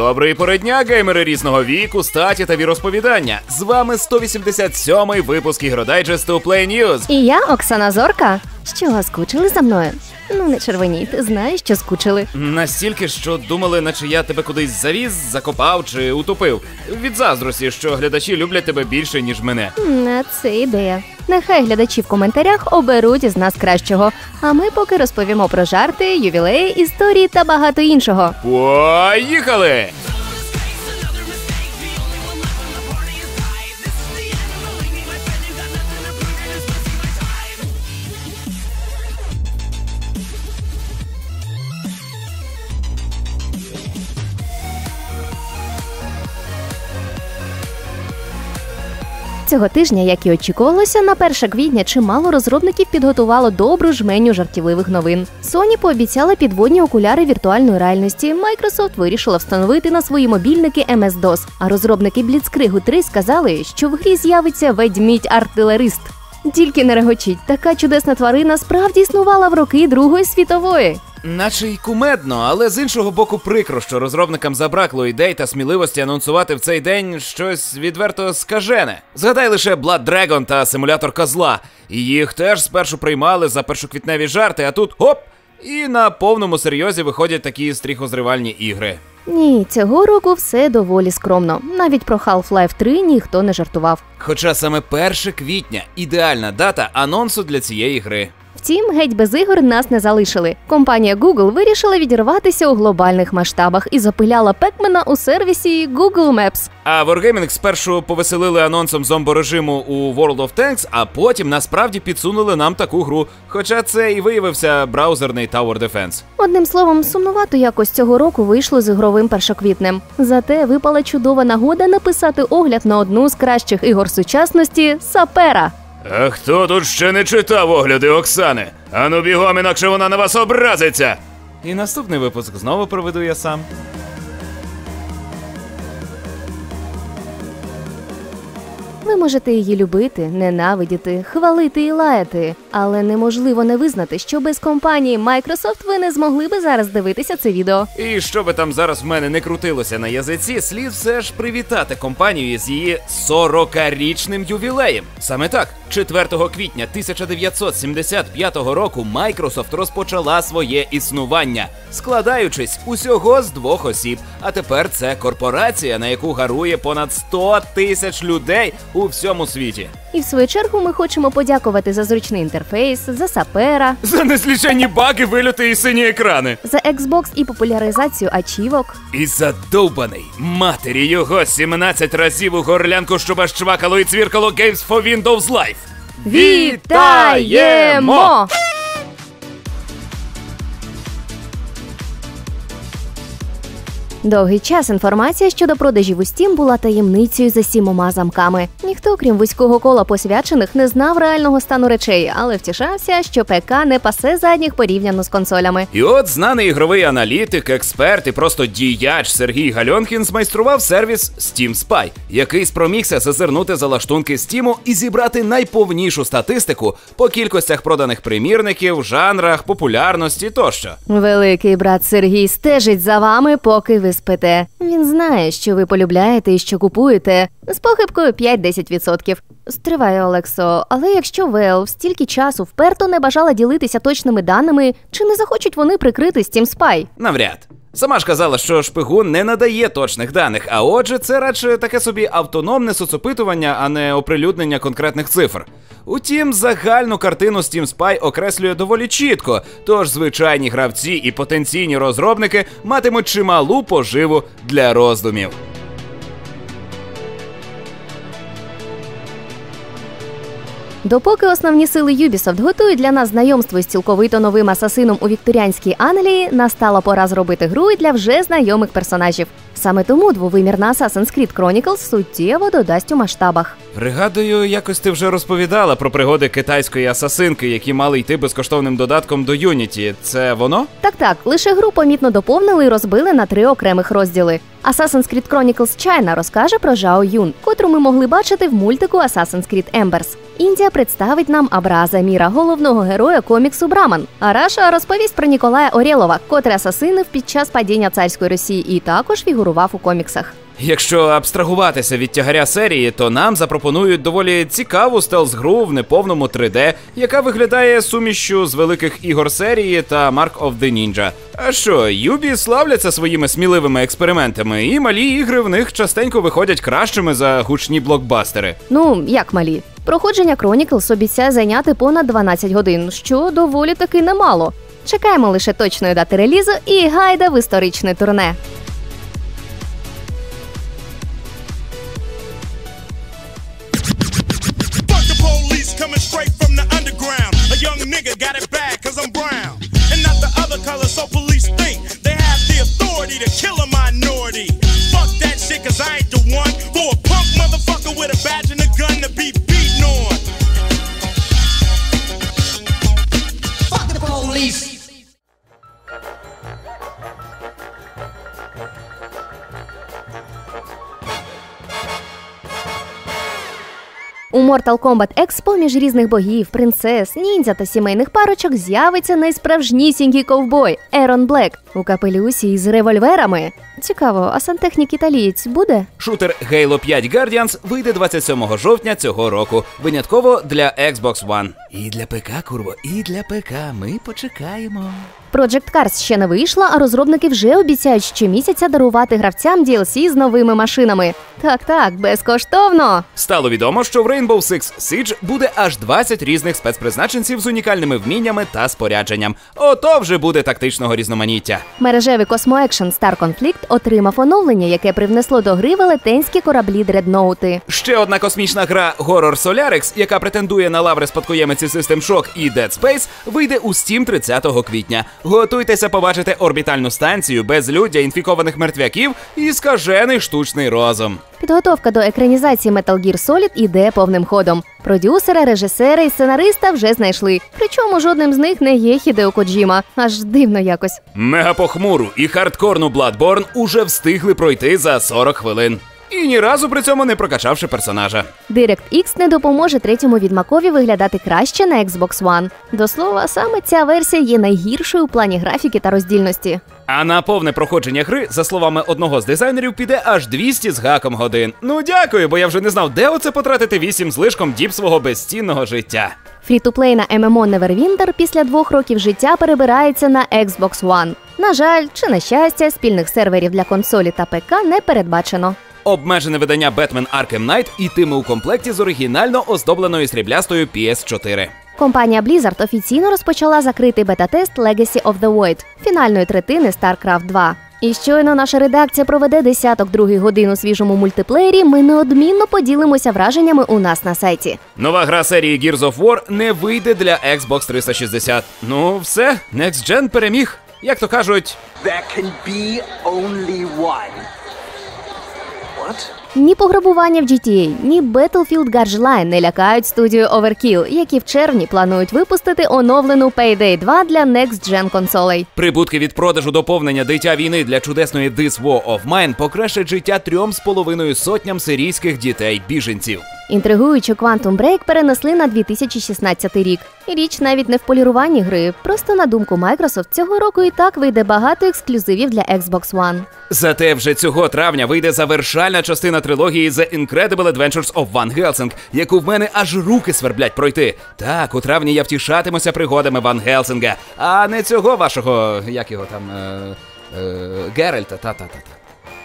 Доброї пори дня, геймери різного віку, статі та віросповідання. З вами 187-й випуск ігродайджесту Play News. І я, Оксана Зорка. Що, скучили за мною? Ну, не червоній, ти знаєш, що скучили. Настільки, що думали, наче я тебе кудись завіз, закопав чи утопив. Від заздрості, що глядачі люблять тебе більше, ніж мене. М, а Це ідея. Нехай глядачі в коментарях оберуть із нас кращого. А ми поки розповімо про жарти, ювілеї, історії та багато іншого. Поїхали! Цього тижня, як і очікувалося, на 1 квітня чимало розробників підготувало добру жменю жартівливих новин. Sony пообіцяла підводні окуляри віртуальної реальності. Microsoft вирішила встановити на свої мобільники MS-DOS, а розробники Blitzkrieg 3 сказали, що в грі з'явиться ведмідь-артилерист. Тільки не регочіть, така чудесна тварина справді існувала в роки Другої світової. Наче й кумедно, але з іншого боку прикро, що розробникам забракло ідей та сміливості анонсувати в цей день щось відверто скажене. Згадай лише Blood Dragon та симулятор козла. Їх теж спершу приймали за першоквітневі жарти, а тут хоп! І на повному серйозі виходять такі стріхозривальні ігри. Ні, цього року все доволі скромно. Навіть про Half-Life 3 ніхто не жартував. Хоча саме 1 квітня ідеальна дата анонсу для цієї гри. Втім, геть без ігор нас не залишили. Компанія Google вирішила відірватися у глобальних масштабах і запиляла Пекмена у сервісі Google Maps. А Wargaming спершу повеселили анонсом зомборежиму у World of Tanks, а потім насправді підсунули нам таку гру. Хоча це і виявився браузерний Tower Defense. Одним словом, сумнувато якось цього року вийшло з ігровим першоквітнем. Зате випала чудова нагода написати огляд на одну з кращих ігор сучасності Сапера. А хто тут ще не читав огляди Оксани? Ану бігом, інакше вона на вас образиться. І наступний випуск знову проведу я сам. Можете її любити, ненавидіти, хвалити і лаяти, але неможливо не визнати, що без компанії Microsoft ви не змогли би зараз дивитися це відео. І що би там зараз в мене не крутилося на язиці, слід все ж привітати компанію з її 40-річним ювілеєм. Саме так, 4 квітня 1975 року Microsoft розпочала своє існування, складаючись усього з двох осіб. А тепер це корпорація, на яку гарує понад 100 тисяч людей у всьому світі. І в свою чергу ми хочемо подякувати за зручний інтерфейс, за сапера, За неслічені баги, вильоти і сині екрани. за Xbox і популяризацію ачівок. І задовбаний матері його 17 разів у горлянку, щоб аж чвакало і цвіркало Games for Windows Live. Вітаємо! Довгий час інформація щодо продажів у Steam була таємницею за сімома замками. Ніхто, крім вузького кола посвячених, не знав реального стану речей, але втішався, що ПК не пасе задніх порівняно з консолями. І от знаний ігровий аналітик, експерт і просто діяч Сергій Гальонкін змайстрував сервіс Steam Spy, який спромігся зазирнути за лаштунки Стіму і зібрати найповнішу статистику по кількостях проданих примірників, жанрах, популярності тощо. Великий брат Сергій стежить за вами, поки ви спите. Він знає, що ви полюбляєте і що купуєте з похибкою 5-10%. Стриває Олексо, але якщо Вел стільки часу вперто не бажала ділитися точними даними, чи не захочуть вони прикрити Steam Spy? Навряд. Сама ж казала, що шпигун не надає точних даних, а отже, це радше таке собі автономне соцопитування, а не оприлюднення конкретних цифр. Утім, загальну картину Steam Spy окреслює доволі чітко, тож звичайні гравці і потенційні розробники матимуть чималу поживу для роздумів. Допоки основні сили Ubisoft готують для нас знайомство із цілковито новим асасином у вікторіанській Англії, настала пора зробити гру для вже знайомих персонажів. Саме тому двовимірна Assassin's Creed Chronicles суттєво додасть у масштабах. Пригадую, якось ти вже розповідала про пригоди китайської асасинки, які мали йти безкоштовним додатком до Unity. Це воно? Так так, лише гру помітно доповнили і розбили на три окремих розділи. Assassin's Creed Chronicles China розкаже про Жао Юн, котру ми могли бачити в мультику Assassin's Creed Embers. Індія представить нам Абраза Міра, головного героя коміксу Браман. А Раша розповість про Ніколая Орєлова, котрий асасинив під час падіння царської Росії і також фігурував у коміксах. Якщо абстрагуватися від тягаря серії, то нам запропонують доволі цікаву стелс-гру в неповному 3D, яка виглядає сумішчю з великих ігор серії та Mark of the Ninja. А що, Юбі славляться своїми сміливими експериментами, і малі ігри в них частенько виходять кращими за гучні блокбастери. Ну, як малі. Проходження Chronicles обіцяє зайняти понад 12 годин, що доволі таки немало. Чекаємо лише точної дати релізу і гайда в історичне турне. So У Mortal Kombat X поміж різних богів, принцес, ніндзя та сімейних парочок з'явиться найсправжнісінький ковбой Ерон Блек у капелюсі із револьверами. Цікаво, а сантехнік італієць буде? Шутер Halo 5 Guardians вийде 27 жовтня цього року, винятково для Xbox One. І для ПК, курво, і для ПК. Ми почекаємо. Project Cars ще не вийшла, а розробники вже обіцяють щомісяця дарувати гравцям DLC з новими машинами. Так, так, безкоштовно. Стало відомо, що в Rainbow Six Siege буде аж 20 різних спецпризначенців з унікальними вміннями та спорядженням. Ото вже буде тактичного різноманіття. Мережевий космоекшен Star Conflict отримав оновлення, яке привнесло до гри велетенські кораблі дредноути. Ще одна космічна гра Horror Solaris, яка претендує на лаври спадкоємиці System Shock і Dead Space, вийде у Steam 30 квітня. Готуйтеся побачити орбітальну станцію, безлюддя інфікованих мертвяків і скажений штучний розум. Підготовка до екранізації Metal Gear Solid іде повним ходом. Продюсера, режисера і сценариста вже знайшли. Причому жодним з них не є Хідео Коджіма. Аж дивно якось. Мегапохмуру і хардкорну Bloodborne уже встигли пройти за 40 хвилин. І ні разу при цьому не прокачавши персонажа. DirectX не допоможе третьому відьмакові виглядати краще на Xbox One. До слова, саме ця версія є найгіршою у плані графіки та роздільності. А на повне проходження гри, за словами одного з дизайнерів, піде аж 200 з гаком годин. Ну дякую, бо я вже не знав, де оце потратити 8 злишком діб свого безцінного життя. Фрі-ту-плейна MMO Neverwinter після двох років життя перебирається на Xbox One. На жаль, чи на щастя, спільних серверів для консолі та ПК не передбачено. Обмежене видання Batman Arkham Knight ітиме у комплекті з оригінально оздобленою сріблястою PS4. Компанія Blizzard офіційно розпочала закритий бета-тест Legacy of the Void фінальної третини StarCraft 2. І щойно наша редакція проведе десяток другий годин у свіжому мультиплеєрі. Ми неодмінно поділимося враженнями у нас на сайті. Нова гра серії Gears of War не вийде для Xbox 360. Ну, все, Next Gen переміг. Як то кажуть, There can be only one. What? Ні пограбування в GTA, ні Battlefield Gargeline не лякають студію Overkill, які в червні планують випустити оновлену Payday 2 для Next Gen консолей. прибутки від продажу доповнення дитя війни для чудесної This War of Mine покращать життя трьом з половиною сотням сирійських дітей-біженців. Інтригуючу Quantum Break перенесли на 2016 рік. І річ навіть не в поліруванні гри. Просто на думку Microsoft, цього року і так вийде багато ексклюзивів для Xbox One. Зате вже цього травня вийде завершальна частина трилогії The Incredible Adventures of Van Helsing, яку в мене аж руки сверблять пройти. Так, у травні я втішатимуся пригодами Ван Гелсинга, а не цього вашого, як його там, е, е, Геральта, та-та-та-та.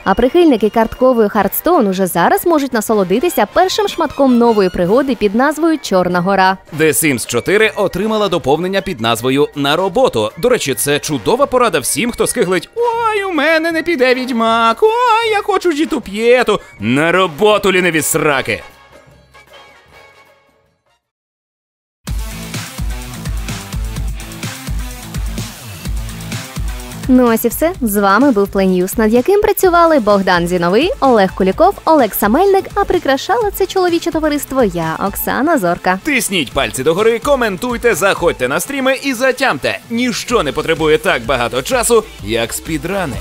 А прихильники карткової Хардстоун уже зараз можуть насолодитися першим шматком нової пригоди під назвою Чорна гора. The Sims 4 отримала доповнення під назвою На роботу. До речі, це чудова порада всім, хто скиглить Ой, у мене не піде відьмак, ой, я хочу жіту п'єту. На роботу ліниві сраки. Ну ось і все. З вами був Пленюс, над яким працювали Богдан Зіновий, Олег Куліков, Олег Самельник, а прикрашала це чоловіче товариство я, Оксана Зорка. Тисніть пальці догори, коментуйте, заходьте на стріми і затямте. Ніщо не потребує так багато часу, як спідрани.